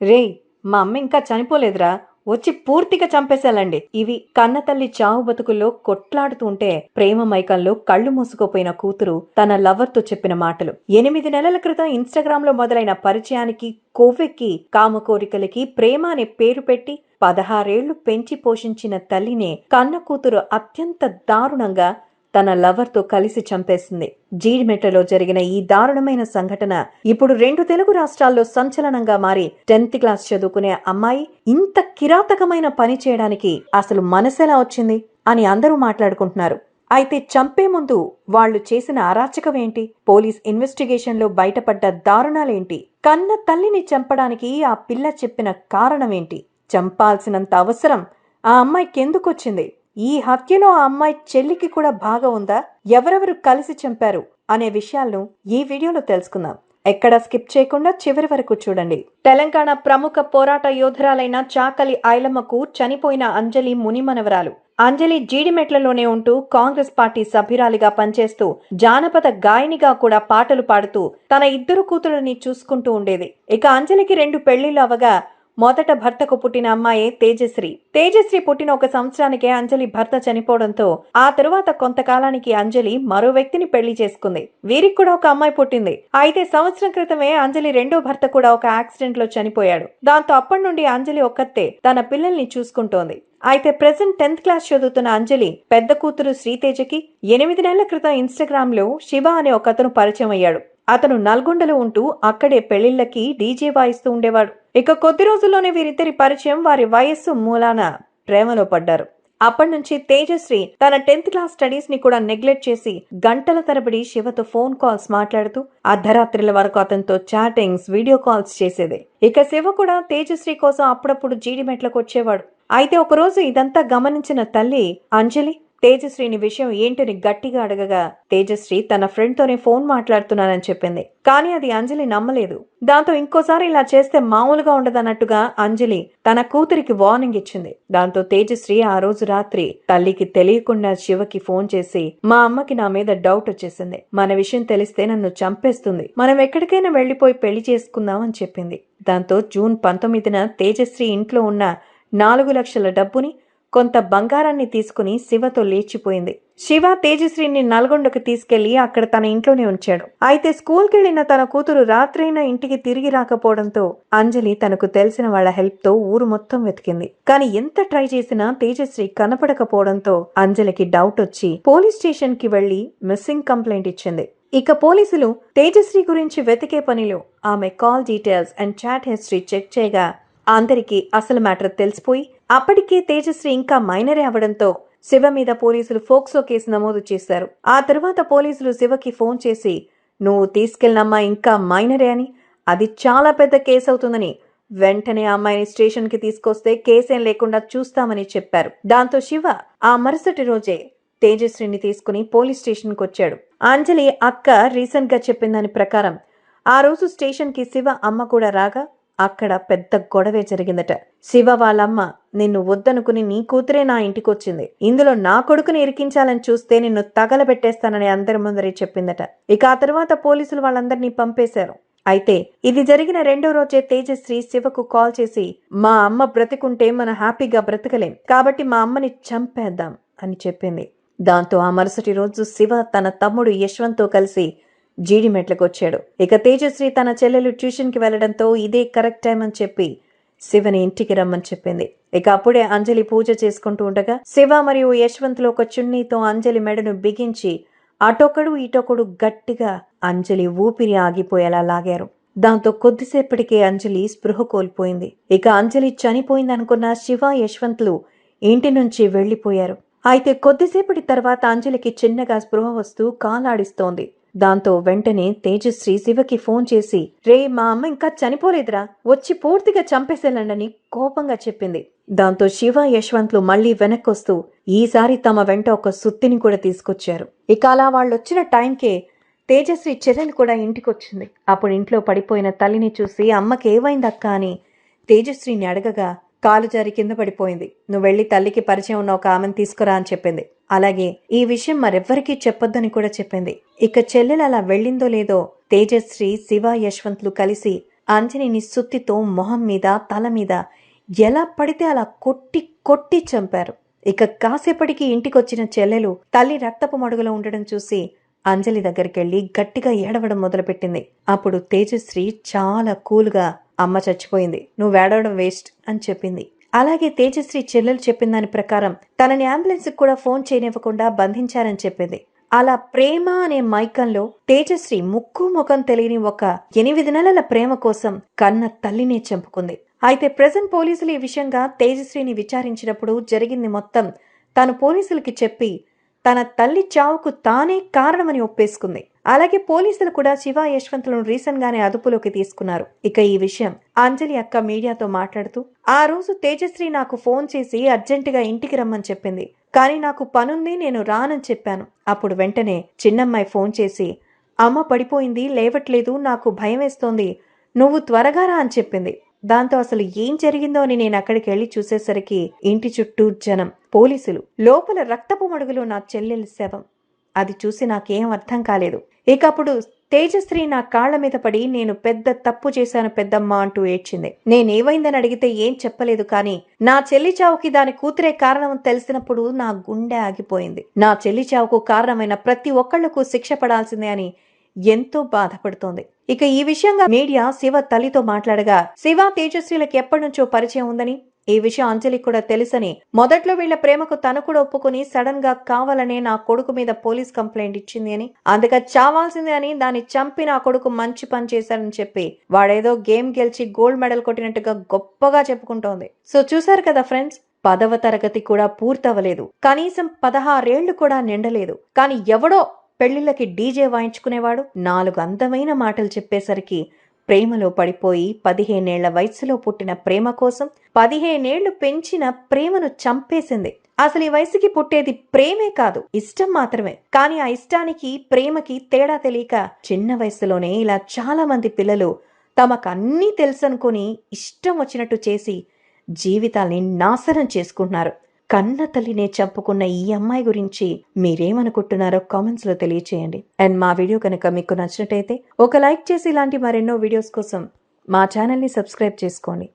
రేయ్ మా అమ్మ ఇంకా చనిపోలేదురా. వచ్చి పూర్తిగా చంపేశాలండి ఇవి కన్న తల్లి చావు బతుకుల్లో కొట్లాడుతుంటే ప్రేమ మైకంలో కళ్ళు మూసుకుపోయిన కూతురు తన లవర్తో చెప్పిన మాటలు. ఎనిమిది నెలల క్రితం ఇన్స్టాగ్రామ్లో మొదలైన పరిచయానికి కొవ్వెక్కి కామ కోరికలకి ప్రేమ అనే పేరు పెట్టి పదహారేళ్ళు పెంచి పోషించిన తల్లినే కన్న కూతురు అత్యంత దారుణంగా తన లవర్తో కలిసి చంపేసింది. జీడిమెట్టలో జరిగిన ఈ దారుణమైన సంఘటన ఇప్పుడు రెండు తెలుగు రాష్ట్రాల్లో సంచలనంగా మారి టెన్త్ క్లాస్ చదువుకునే అమ్మాయి ఇంత కిరాతకమైన పని చేయడానికి అసలు మనసెలా వచ్చింది అని అందరూ మాట్లాడుకుంటున్నారు. అయితే చంపే ముందు వాళ్ళు చేసిన అరాచకమేంటి? పోలీస్ ఇన్వెస్టిగేషన్లో బయటపడ్డ దారుణాలేంటి? కన్న తల్లిని చంపడానికి ఆ పిల్ల చెప్పిన కారణమేంటి? చంపాల్సినంత అవసరం ఆ అమ్మాయికి ఎందుకొచ్చింది ఈ హత్యలో ఆ అమ్మాయి చెల్లికి కూడా బాగా ఉందా? ఎవరెవరు కలిసి చంపారు? అనే విషయాలను ఈ వీడియోలో తెలుసుకుందాం. ఎక్కడ స్కిప్ చేయకుండా చివరి వరకు చూడండి. తెలంగాణ ప్రముఖ పోరాట యోధురాలైన చాకలి ఐలమ్మకు చనిపోయిన అంజలి మునిమనవరాలు. అంజలి జీడిమెట్లలోనే ఉంటూ కాంగ్రెస్ పార్టీ సభ్యురాలిగా పనిచేస్తూ జానపద గాయనిగా కూడా పాటలు పాడుతూ తన ఇద్దరు కూతురుని చూసుకుంటూ ఉండేది. ఇక అంజలికి రెండు పెళ్ళిళ్ళు అవగా మొదట భర్తకు పుట్టిన అమ్మాయే తేజశ్రీ. తేజశ్రీ పుట్టిన ఒక సంవత్సరానికే అంజలి భర్త చనిపోవడంతో ఆ తరువాత కొంతకాలానికి అంజలి మరో వ్యక్తిని పెళ్ళి చేసుకుంది. వీరికి కూడా ఒక అమ్మాయి పుట్టింది. అయితే సంవత్సరం క్రితమే అంజలి రెండో భర్త కూడా ఒక యాక్సిడెంట్లో చనిపోయాడు. దాంతో అప్పటి నుండి అంజలి ఒక్కతే తన పిల్లల్ని చూసుకుంటోంది. అయితే ప్రెసెంట్ టెన్త్ క్లాస్ చదువుతున్న అంజలి పెద్ద కూతురు శ్రీతేజకి ఎనిమిది నెలల క్రితం ఇన్స్టాగ్రామ్లో శివ అనే ఒకతను పరిచయం అయ్యాడు. అతను నల్గొండలో ఉంటూ అక్కడే పెళ్ళిళ్ళకి డీజే వాయిస్తూ ఉండేవాడు. ఇక కొద్ది రోజుల్లోనే వీరిద్దరి పరిచయం వారి వయస్సు మూలాన ప్రేమలో పడ్డారు. అప్పటి నుంచి తేజశ్రీ తన టెన్త్ క్లాస్ స్టడీస్ని కూడా నెగ్లెక్ట్ చేసి గంటల తరబడి శివతో ఫోన్ కాల్స్ మాట్లాడుతూ అర్ధరాత్రుల వరకు అతనితో చాటింగ్స్ వీడియో కాల్స్ చేసేది. ఇక శివ కూడా తేజశ్రీ కోసం అప్పుడప్పుడు జీడిమెట్లకు వచ్చేవాడు. అయితే ఒకరోజు ఇదంతా గమనించిన తల్లి అంజలి తేజశ్రీని విషయం ఏంటని గట్టిగా అడగగా తేజశ్రీ తన ఫ్రెండ్తోనే ఫోన్ మాట్లాడుతున్నానని చెప్పింది. కానీ అది అంజలి నమ్మలేదు. దాంతో ఇంకోసారి ఇలా చేస్తే మామూలుగా ఉండదన్నట్టుగా అంజలి తన కూతురికి వార్నింగ్ ఇచ్చింది. దాంతో తేజశ్రీ ఆ రోజు రాత్రి తల్లికి తెలియకుండా శివకి ఫోన్ చేసి మా అమ్మకి నా మీద డౌట్ వచ్చేసింది. మన విషయం తెలిస్తే నన్ను చంపేస్తుంది. మనం ఎక్కడికైనా వెళ్ళిపోయి పెళ్ళి చేసుకుందాం అని చెప్పింది. దాంతో జూన్ పంతొమ్మిదిన తేజశ్రీ ఇంట్లో ఉన్న నాలుగు లక్షల డబ్బుని కొంత బంగారాన్ని తీసుకుని శివతో లేచిపోయింది. శివ తేజశ్రీని నల్గొండకు తీసుకెళ్ళి అక్కడ తన ఇంట్లోనే ఉంచాడు. అయితే స్కూల్కి వెళ్ళిన తన కూతురు రాత్రైనా ఇంటికి తిరిగి రాకపోవడంతో అంజలి తనకు తెలిసిన వాళ్ళ హెల్ప్తో ఊరు మొత్తం వెతికింది. కానీ ఎంత ట్రై చేసినా తేజశ్రీ కనపడకపోవడంతో అంజలికి డౌట్ వచ్చి పోలీస్ స్టేషన్కి వెళ్ళి మిస్సింగ్ కంప్లైంట్ ఇచ్చింది. ఇక పోలీసులు తేజశ్రీ గురించి వెతికే పనిలో ఆమె call details and chat history check చేయగా అందరికీ అసలు మ్యాటర్ తెలిసిపోయి అప్పటికే తేజశ్రీ ఇంకా మైనరే అవడంతో శివ మీద పోలీసులు ఫోక్సో కేసు నమోదు చేశారు. ఆ తర్వాత పోలీసులు శివకి ఫోన్ చేసి నువ్వు తీసుకెళ్ళినమ్మా ఇంకా మైనరే అని. అది చాలా పెద్ద కేసు అవుతుందని వెంటనే అమ్మాయిని స్టేషన్కి తీసుకొస్తే కేసేం లేకుండా చూస్తామని చెప్పారు. దాంతో శివ ఆ మరుసటి రోజే తేజశ్రీని తీసుకుని పోలీస్ స్టేషన్కి వచ్చాడు. అంజలి అక్క రీసెంట్గా చెప్పిన దాని ప్రకారం ఆ రోజు స్టేషన్కి శివ అమ్మ కూడా రాగా అక్కడ పెద్ద గొడవే జరిగిందట. శివ వాళ్ళమ్మ నిన్ను వద్దనుకుని నీ కూతురే నా ఇంటికి వచ్చింది ఇందులో నా కొడుకుని ఇరికించాలని చూస్తే నిన్ను తగలబెట్టేస్తానని అందరి ముందరే చెప్పిందట. ఇక ఆ తర్వాత పోలీసులు వాళ్ళందరినీ పంపేశారు. అయితే ఇది జరిగిన రెండో రోజే తేజశ్రీ శివకు కాల్ చేసి మా అమ్మ బ్రతికుంటే మనం హ్యాపీగా బ్రతకలేం. కాబట్టి మా అమ్మని చంపేద్దాం అని చెప్పింది. దాంతో ఆ మరుసటి రోజు శివ తన తమ్ముడు యశ్వంత్తో కలిసి జీడి మెట్లకొచ్చాడు. ఇక తేజశ్రీ తన చెల్లెలు ట్యూషన్కి వెళ్ళడంతో ఇదే కరెక్ట్ టైం అని చెప్పి శివని ఇంటికి రమ్మని చెప్పింది. ఇక అప్పుడే అంజలి పూజ చేసుకుంటూ ఉండగా శివ మరియు యశ్వంత్లో ఒక చున్నీతో అంజలి మెడను బిగించి అటొకడు ఇటొకడు గట్టిగా అంజలి ఊపిరి ఆగిపోయేలా లాగారు. దాంతో కొద్దిసేపటికే అంజలి స్పృహ కోల్పోయింది. ఇక అంజలి చనిపోయిందనుకున్న శివ యశ్వంత్లు ఇంటి నుంచి వెళ్ళిపోయారు అయితే కొద్దిసేపటి తర్వాత అంజలికి చిన్నగా స్పృహ వస్తూ కాలాడిస్తోంది. దాంతో వెంటనే తేజశ్రీ శివకి ఫోన్ చేసి రే మా అమ్మ ఇంకా చనిపోలేదురా వచ్చి పూర్తిగా చంపేసేలండని కోపంగా చెప్పింది. దాంతో శివ యశ్వంత్లు మళ్ళీ వెనక్కొస్తూ ఈసారి తమ వెంట ఒక సుత్తిని కూడా తీసుకొచ్చారు. ఇక అలా వాళ్ళొచ్చిన టైంకే తేజశ్రీ చెల్లెలు కూడా ఇంటికొచ్చింది. అప్పుడు ఇంట్లో పడిపోయిన తల్లిని చూసి అమ్మకి అని తేజశ్రీని అడగగా కాలు జారి కింద పడిపోయింది. నువ్వు వెళ్ళి తల్లికి పరిచయం ఉన్న ఒక ఆమెను తీసుకురా అని చెప్పింది. అలాగే ఈ విషయం మరెవ్వరికీ చెప్పొద్దని కూడా చెప్పింది. ఇక చెల్లెలు అలా వెళ్ళిందో లేదో తేజశ్రీ శివ యశ్వంత్లు కలిసి అంజనిని సుత్తితో మొహం మీద తల మీద ఎలా పడితే అలా కొట్టి కొట్టి చంపారు. ఇక కాసేపటికి ఇంటికొచ్చిన చెల్లెలు తల్లి రక్తపు మడుగులో ఉండడం చూసి అంజలి దగ్గరికెళ్ళి గట్టిగా ఏడవడం మొదలుపెట్టింది. అప్పుడు తేజశ్రీ చాలా కూల్గా అమ్మ చచ్చిపోయింది నువ్వు ఏడవడం వేస్ట్ అని చెప్పింది. అలాగే తేజశ్రీ చెల్లెలు చెప్పిన దాని ప్రకారం తనని అంబులెన్స్ కూడా ఫోన్ చేయనివ్వకుండా బంధించారని చెప్పింది. అలా ప్రేమ అనే మైకంలో తేజశ్రీ ముక్కు ముఖం తెలియని ఒక ఎనిమిది నెలల ప్రేమ కోసం కన్న తల్లినే చంపుకుంది. అయితే ప్రజెంట్ పోలీసులు ఈ విషయంగా తేజశ్రీని విచారించినప్పుడు జరిగింది మొత్తం తాను పోలీసులకి చెప్పి తన తల్లి చావుకు తానే కారణమని ఒప్పేసుకుంది. అలాగే పోలీసులు కూడా శివ యశ్వంతులను రీసెంట్ గానే అదుపులోకి తీసుకున్నారు. ఇక ఈ విషయం అంజలి అక్క మీడియాతో మాట్లాడుతూ ఆ రోజు తేజశ్రీ నాకు ఫోన్ చేసి అర్జెంటుగా ఇంటికి రమ్మని చెప్పింది. కానీ నాకు పనుంది నేను రానని చెప్పాను. అప్పుడు వెంటనే చిన్నమ్మాయి ఫోన్ చేసి అమ్మ పడిపోయింది లేవట్లేదు నాకు భయం వేస్తోంది నువ్వు త్వరగా రా అని చెప్పింది. దాంతో అసలు ఏం జరిగిందో అని నేను అక్కడికి వెళ్ళి చూసేసరికి ఇంటి చుట్టూ జనం పోలీసులు. లోపల రక్తపు మడుగులో నా చెల్లెలి శవం. అది చూసి నాకేం అర్థం కాలేదు. ఇక అప్పుడు తేజశ్రీ నా కాళ్ళ మీద పడి నేను పెద్ద తప్పు చేశాను పెద్దమ్మ అంటూ ఏడ్చింది. నేనేమైందని అడిగితే ఏం చెప్పలేదు కానీ నా చెల్లి చావుకి దాని కూతురే కారణం తెలిసినప్పుడు నా గుండె ఆగిపోయింది. నా చెల్లి చావుకు కారణమైన ప్రతి ఒక్కళ్ళకు శిక్ష పడాల్సిందే అని ఎంతో బాధపడుతోంది. ఇక ఈ విషయంగా మీడియా శివ తల్లితో మాట్లాడగా శివ తేజస్విలకు ఎప్పటి నుంచో పరిచయం ఉందని ఈ విషయం అంజలికి కూడా తెలుసని మొదట్లో వీళ్ళ ప్రేమకు తను కూడా ఒప్పుకుని సడన్గా కావాలనే నా కొడుకు మీద పోలీస్ కంప్లైంట్ ఇచ్చింది అని అందుక చావాల్సిందే అని దాన్ని చంపి నా కొడుకు మంచి పని చేశారని చెప్పి వాడేదో గేమ్ గెలిచి గోల్డ్ మెడల్ కొట్టినట్టుగా గొప్పగా చెప్పుకుంటోంది. సో చూసారు కదా ఫ్రెండ్స్ పదవ తరగతి కూడా పూర్తవలేదు కనీసం పదహారేళ్ళు కూడా నిండలేదు. కానీ ఎవడో పెళ్ళిళ్ళకి డీజే వాయించుకునేవాడు. నాలుగు అందమైన మాటలు చెప్పేసరికి ప్రేమలో పడిపోయి పదిహేనేళ్ళ వయసులో పుట్టిన ప్రేమ కోసం పదిహేనేళ్ళు పెంచిన ప్రేమను చంపేసింది. అసలు ఈ వయసుకి పుట్టేది ప్రేమే కాదు ఇష్టం మాత్రమే. కానీ ఆ ఇష్టానికి ప్రేమకి తేడా తెలియక చిన్న వయసులోనే ఇలా చాలా మంది పిల్లలు తమకు అన్నీ తెలుసనుకొని ఇష్టం వచ్చినట్టు చేసి జీవితాల్ని నాశనం చేసుకుంటున్నారు. కన్న తల్లినే చంపుకున్న ఈ అమ్మాయి గురించి మీరేమనుకుంటున్నారో కామెంట్స్లో తెలియచేయండి. అండ్ మా వీడియో కనుక మీకు నచ్చినట్టయితే ఒక లైక్ చేసి ఇలాంటి మరెన్నో వీడియోస్ కోసం మా ఛానల్ని సబ్స్క్రైబ్ చేసుకోండి.